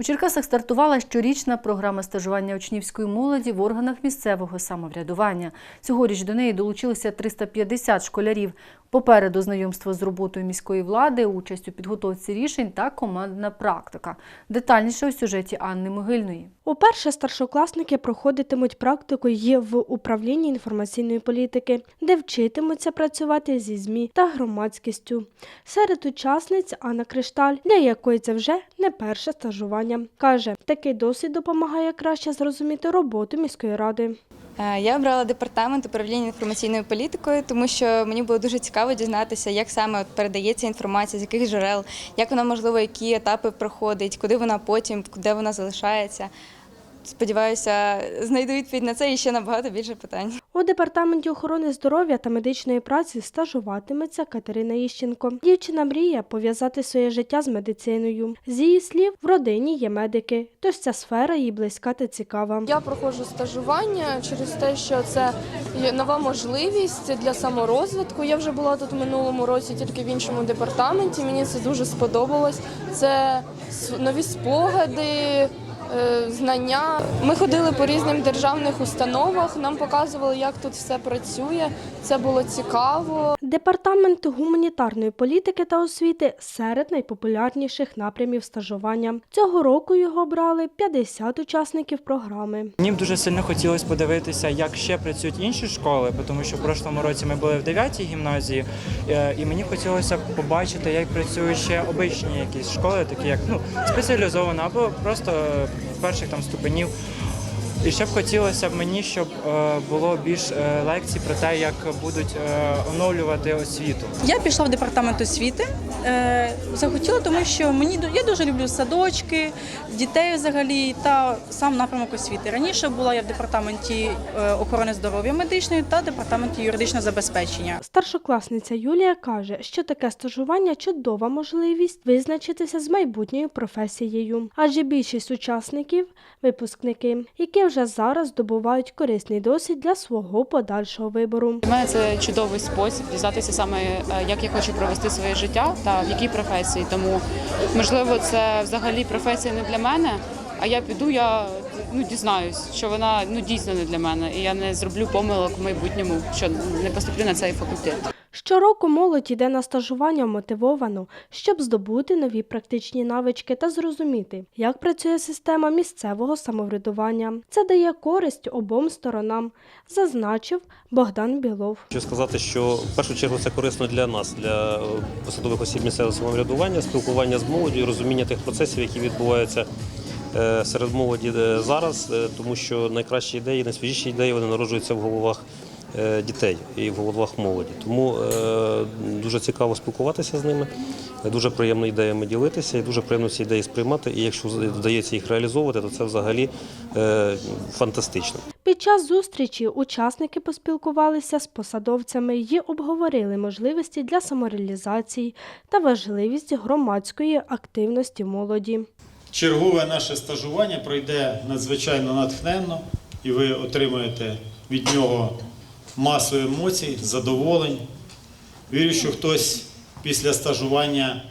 У Черкасах стартувала щорічна програма стажування учнівської молоді в органах місцевого самоврядування. Цьогоріч до неї долучилися 350 школярів. Попереду знайомство з роботою міської влади, участь у підготовці рішень та командна практика. Детальніше у сюжеті Анни Могильної. Уперше старшокласники проходитимуть практику й в управлінні інформаційної політики, де вчитимуться працювати зі ЗМІ та громадськістю. Серед учасниць Анна Кришталь, для якої це вже не перше стажування. Каже, такий досвід допомагає краще зрозуміти роботу міської ради. Е, Я обрала департамент управління інформаційною політикою, тому що мені було дуже цікаво дізнатися, як саме передається інформація, з яких джерел, як вона можливо, які етапи проходить, куди вона потім, куди вона залишається. Сподіваюся, знайду відповідь на це і ще набагато більше питань. У департаменті охорони здоров'я та медичної праці стажуватиметься Катерина Іщенко. Дівчина мріє пов'язати своє життя з медициною. З її слів, в родині є медики, тож ця сфера їй близька та цікава. Я проходжу стажування через те, що це нова можливість для саморозвитку. Я вже була тут минулому році, тільки в іншому департаменті. Мені це дуже сподобалось. Це нові спогади. Е, Знання. Ми ходили по різним державних установах, нам показували, як тут все працює. Це було цікаво. Департамент гуманітарної політики та освіти серед найпопулярніших напрямів стажування. Цього року його обрали 50 учасників програми. Мені дуже сильно хотілося подивитися, як ще працюють інші школи, тому що в прошлому році ми були в 9-й гімназії, е, і мені хотілося побачити, як працюють ще обичні якісь школи, такі як ну спеціалізована або просто перших там ступенів. І ще б хотілося б мені, щоб е, було більш е, лекцій про те, як будуть е, оновлювати освіту. Я пішла в департамент освіти. Захотіла, тому що мені я дуже люблю садочки, дітей взагалі та сам напрямок освіти. Раніше була я в департаменті охорони здоров'я медичної та департаменті юридичного забезпечення. Старшокласниця Юлія каже, що таке стажування чудова можливість визначитися з майбутньою професією, адже більшість учасників випускники, які вже зараз здобувають корисний досвід для свого подальшого вибору. Для мене це чудовий спосіб дізнатися саме, е, як я хочу провести своє життя та в якій професії. Тому можливо, це взагалі професія не для мене. А я піду, я ну дізнаюсь, що вона ну дійсно не для мене, і я не зроблю помилок в майбутньому, що не поступлю на цей факультет. Щороку молодь йде на стажування мотивовано, щоб здобути нові практичні навички та зрозуміти, як працює система місцевого самоврядування. Це дає користь обом сторонам, зазначив Богдан Білов. Хочу сказати, що в першу чергу це корисно для нас, для е, посадових осіб місцевого самоврядування, спілкування з молоддю, розуміння тих процесів, які відбуваються е, серед молоді е, зараз, тому що найкращі ідеї, найсвіжіші ідеї вони народжуються в головах дітей і в головах молоді. Тому е, дуже цікаво спілкуватися з ними, дуже приємно ідеями ділитися і дуже приємно ці ідеї сприймати. І якщо вдається їх реалізовувати, то це взагалі е, фантастично. Під час зустрічі учасники поспілкувалися з посадовцями і обговорили можливості для самореалізації та важливість громадської активності молоді. Чергове наше стажування пройде надзвичайно натхненно, і ви отримаєте від нього масу емоцій, задоволень. Вірю, що хтось після стажування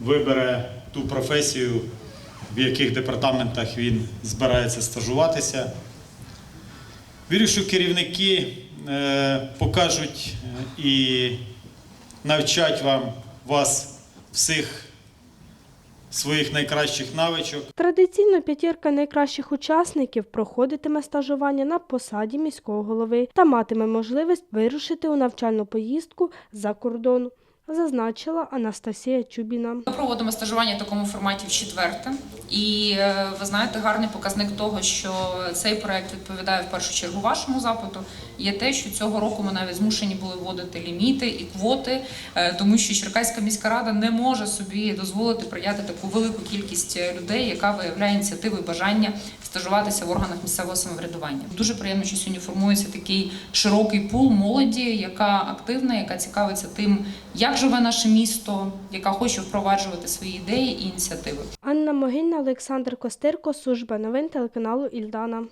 вибере ту професію, в яких департаментах він збирається стажуватися. Вірю, що керівники е, покажуть е, і навчать вам вас всіх своїх найкращих навичок. Традиційно п'ятірка найкращих учасників проходитиме стажування на посаді міського голови та матиме можливість вирушити у навчальну поїздку за кордон, зазначила Анастасія Чубіна. Ми проводимо стажування в такому форматі в четверте, і е, ви знаєте, гарний показник того, що цей проект відповідає в першу чергу вашому запиту. Є те, що цього року ми навіть змушені були вводити ліміти і квоти, е, тому що Черкаська міська рада не може собі дозволити прийняти таку велику кількість людей, яка виявляє ініціативу і бажання стажуватися в органах місцевого самоврядування. Дуже приємно, що сьогодні формується такий широкий пул молоді, яка активна, яка цікавиться тим, як живе наше місто, яка хоче впроваджувати свої ідеї і ініціативи. Анна Могильна, Олександр Костирко, служба новин телеканалу Ільдана.